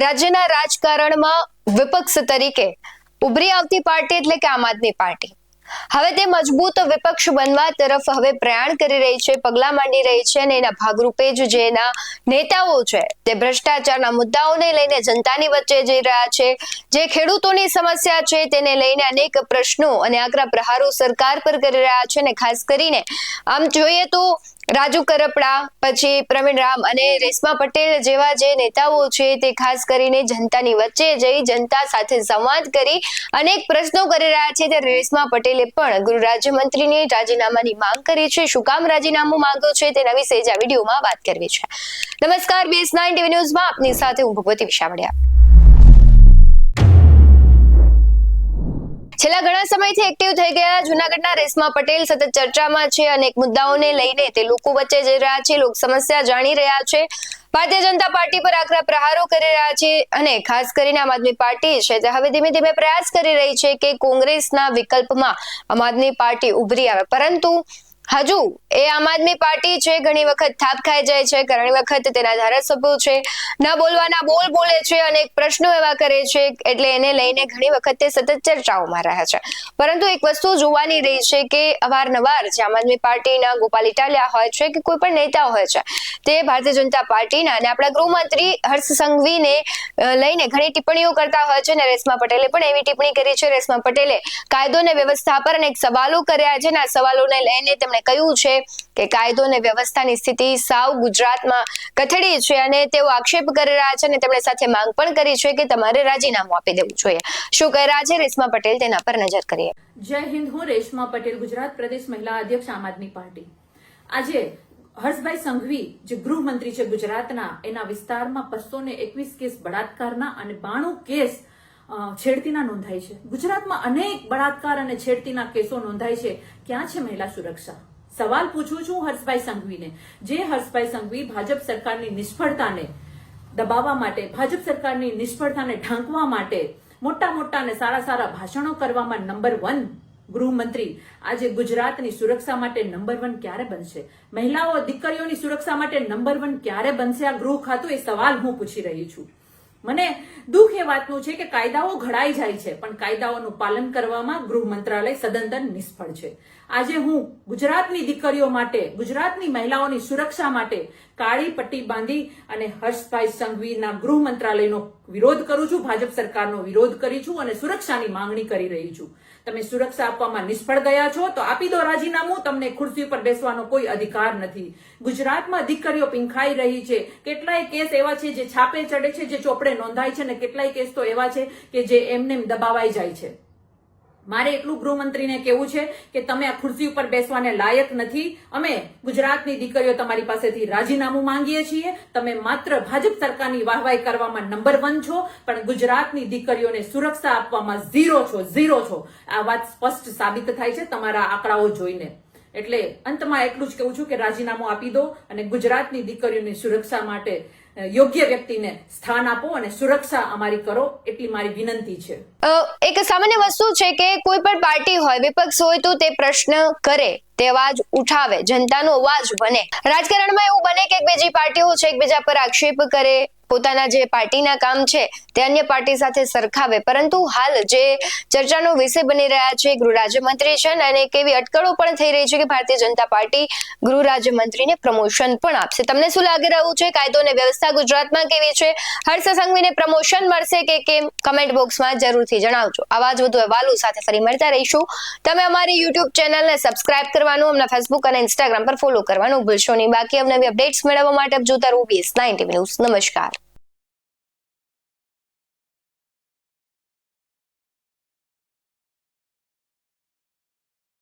રાજ્યના રાજકારણમાં વિપક્ષ તરીકે ઉભરી આવતી પાર્ટી એટલે કે આમ આદમી પાર્ટી. હવે તે મજબૂત વિપક્ષ બનવા તરફ હવે પ્રયાણ કરી રહી છે, પગલા માંડી રહી છે અને એના ભાગરૂપે જ જે એના નેતાઓ છે, તે ભ્રષ્ટાચારના મુદ્દાઓને લઈને જનતાની વચ્ચે જઈ રહ્યા છે. જે ખેડૂતોની સમસ્યા છે તેને લઈને અનેક પ્રશ્નો અને આકરા પ્રહારો સરકાર પર કરી રહ્યા છે અને ખાસ કરીને આમ જોઈએ તો રાજુ કરપડા, પછી પ્રવીણ રામ અને રેશમા પટેલ જેવા જે નેતાઓ છે તે ખાસ કરીને જનતાની વચ્ચે જઈ જનતા સાથે સંવાદ કરી અનેક પ્રશ્નો કરી રહ્યા છે. ત્યારે રેશમા પટેલે પણ ગૃહ રાજ્યમંત્રીની રાજીનામાની માંગ કરી છે. શું કામ રાજીનામું માંગ્યું છે તેના વિશે જ આ વિડીયોમાં વાત કરવી છે. નમસ્કાર બીએસ નાઇન ટીવી ન્યૂઝમાં આપની સાથે હું ભગવતી વિશાવડિયા. છેલ્લા ઘણા સમયથી એક્ટિવ થઈ ગયા જુનાગઢના રેશમા પટેલ સતત ચર્ચામાં છે અનેક મુદ્દાઓને લઈને તે લોકો વચ્ચે જઈ રહ્યા છે. લોક સમસ્યા જાણી રહ્યા છે. ભારતીય જનતા પાર્ટી પર આકરા પ્રહારો કરી રહ્યા છે અને ખાસ કરીને આમ આદમી પાર્ટી છે તે હવે ધીમે ધીમે પ્રયાસ કરી રહી છે કે કોંગ્રેસના વિકલ્પમાં આમ આદમી પાર્ટી ઉભરી આવે. પરંતુ હજુ એ આમ આદમી પાર્ટી છે, ઘણી વખત થાપ ખાઈ જાય છે, ઘણી વખત તેના ધારાસભ્યો છે, ન બોલવાના બોલ બોલે છે અને પ્રશ્નો એવા કરે છે એટલે એને લઈને ઘણી વખત તે સતત ચર્ચાઓમાં રહ્યા છે. પરંતુ એક વસ્તુ જોવાની રહી છે કે અવારનવાર જે આમ આદમી પાર્ટીના ગોપાલ ઇટાલિયા હોય છે કે કોઈ પણ નેતા હોય છે, તે ભારતીય જનતા પાર્ટીના અને આપણા ગૃહમંત્રી હર્ષ સંઘવીને લઈને ઘણી ટિપ્પણીઓ કરતા હોય છે અને રેશમા પટેલે પણ એવી ટિપ્પણી કરી છે. રેશમા પટેલે કાયદો અને વ્યવસ્થા પર અનેક સવાલો કર્યા છે અને આ સવાલોને લઈને તેમણે કહ્યું છે કે કાયદો અને વ્યવસ્થાની સ્થિતિ સાવ ગુજરાતમાં કથળી છે અને તેઓ આક્ષેપ કરી રહ્યા છે અને તેમણે સાથે માંગ પણ કરી છે કે તમારે રાજીનામું આપી દેવું જોઈએ. શું કહી રહ્યા રેશમા પટેલ તેના પર નજર કરીએ. જય હિન્દ, હું રેશમા પટેલ, ગુજરાત પ્રદેશ મહિલા અધ્યક્ષ આમ આદમી પાર્ટી. આજે હર્ષભાઈ સંઘવી, જે ગૃહમંત્રી છે ગુજરાતના, એના વિસ્તારમાં બસો ને એકવીસ કેસ બળાત્કારના અને બાણું કેસ છેડતીના નોંધાય છે. ગુજરાતમાં અનેક બળાત્કાર અને છેડતીના કેસો નોંધાય છે. ક્યાં છે મહિલા સુરક્ષા? સવાલ પૂછું છું હર્ષભાઈ સંઘવીને. જે હર્ષભાઈ સંઘવી ભાજપ સરકારની નિષ્ફળતાને દબાવવા માટે, ભાજપ સરકારની નિષ્ફળતાને ઢાંકવા માટે મોટા મોટા અને સારા સારા ભાષણો કરવામાં નંબર વન ગૃહમંત્રી આજે ગુજરાતની સુરક્ષા માટે નંબર વન ક્યારે બનશે? મહિલાઓ, દીકરીઓની સુરક્ષા માટે નંબર વન ક્યારે બનશે આ ગૃહ ખાતું? એ સવાલ હું પૂછી રહી છું. મને દુઃખ એ વાતનું છે કે કાયદાઓ ઘડાઈ જાય છે, પણ કાયદાઓનું પાલન કરવામાં ગૃહ મંત્રાલય સદંતર નિષ્ફળ છે. આજે હું ગુજરાતની દીકરીઓ માટે, ગુજરાતની મહિલાઓની સુરક્ષા માટે કાળી પટ્ટી બાંધી અને હર્ષભાઈ સંઘવીના ગૃહ મંત્રાલયનો વિરોધ કરું છું, ભાજપ સરકારનો વિરોધ કરી છું અને સુરક્ષાની માંગણી કરી રહી છું. તમે સુરક્ષા આપવામાં નિષ્ફળ ગયા છો, તો આપી દો રાજીનામું. તમને ખુરશી પર બેસવાનો કોઈ અધિકાર નથી. ગુજરાતમાં દીકરીઓ પીંખાઈ રહી છે. કેટલાય કેસ એવા છે જે છાપે ચડે છે, જે ચોપડે નોંધાય છે અને કેટલાય કેસ તો એવા છે કે જે એમને દબાવાઈ જાય છે. મારે એટલું ગૃહમંત્રીને કહેવું છે કે તમે આ ખુરશી ઉપર બેસવાને લાયક નથી. અમે ગુજરાતની દીકરીઓ તમારી પાસેથી રાજીનામું માંગીએ છીએ. તમે માત્ર ભાજપ સરકારની વાહવાઈ કરવામાં નંબર વન છો, પણ ગુજરાતની દીકરીઓને સુરક્ષા આપવામાં ઝીરો છો ઝીરો છો. આ વાત સ્પષ્ટ સાબિત થાય છે તમારા આંકડાઓ જોઈને. એટલે અંતમાં એટલું જ કહું છું કે રાજીનામું આપી દો અને ગુજરાતની દીકરીઓની સુરક્ષા માટે યોગ્ય વ્યક્તિને સ્થાન આપો અને સુરક્ષા અમારી કરો એટલી મારી વિનંતી છે. એક સામાન્ય વસ્તુ છે કે કોઈ પણ પાર્ટી હોય, વિપક્ષ હોય તો તે પ્રશ્ન કરે, તે અવાજ ઉઠાવે, જનતાનો અવાજ બને. રાજકારણમાં એવું બને કે બીજી પાર્ટીઓ છે, એકબીજા પર આક્ષેપ કરે પોતાના જે પાર્ટીના કામ છે, તે અન્ય પાર્ટી સાથે સરખાવે. પરંતુ હાલ જે ચર્ચાનો વિષય બની રહ્યા છે, ગૃહ રાજ્યમંત્રી છે અને કેવી અટકળો પણ થઈ રહી છે કે ભારતીય જનતા પાર્ટી ગૃહ રાજ્યમંત્રીને પ્રમોશન પણ આપશે. તમને શું લાગી રહ્યું છે કાયદો અને વ્યવસ્થા ગુજરાતમાં કેવી છે? હર્ષ સંઘવીને પ્રમોશન મળશે કે કેમ? કમેન્ટ બોક્સમાં જરૂરથી જણાવજો. આવા જ વધુ અહેવાલો સાથે ફરી મળતા રહીશું. તમે અમારી યુટ્યુબ ચેનલને સબસ્ક્રાઇબ કરવાનું, અમને ફેસબુક અને ઇન્સ્ટાગ્રામ પર ફોલો કરવાનું ભૂલશો નહીં. બાકી અવનવી અપડેટ્સ મેળવવા માટે જોતા રહો બીએસ નાઇન ન્યૂઝ નમસ્કાર.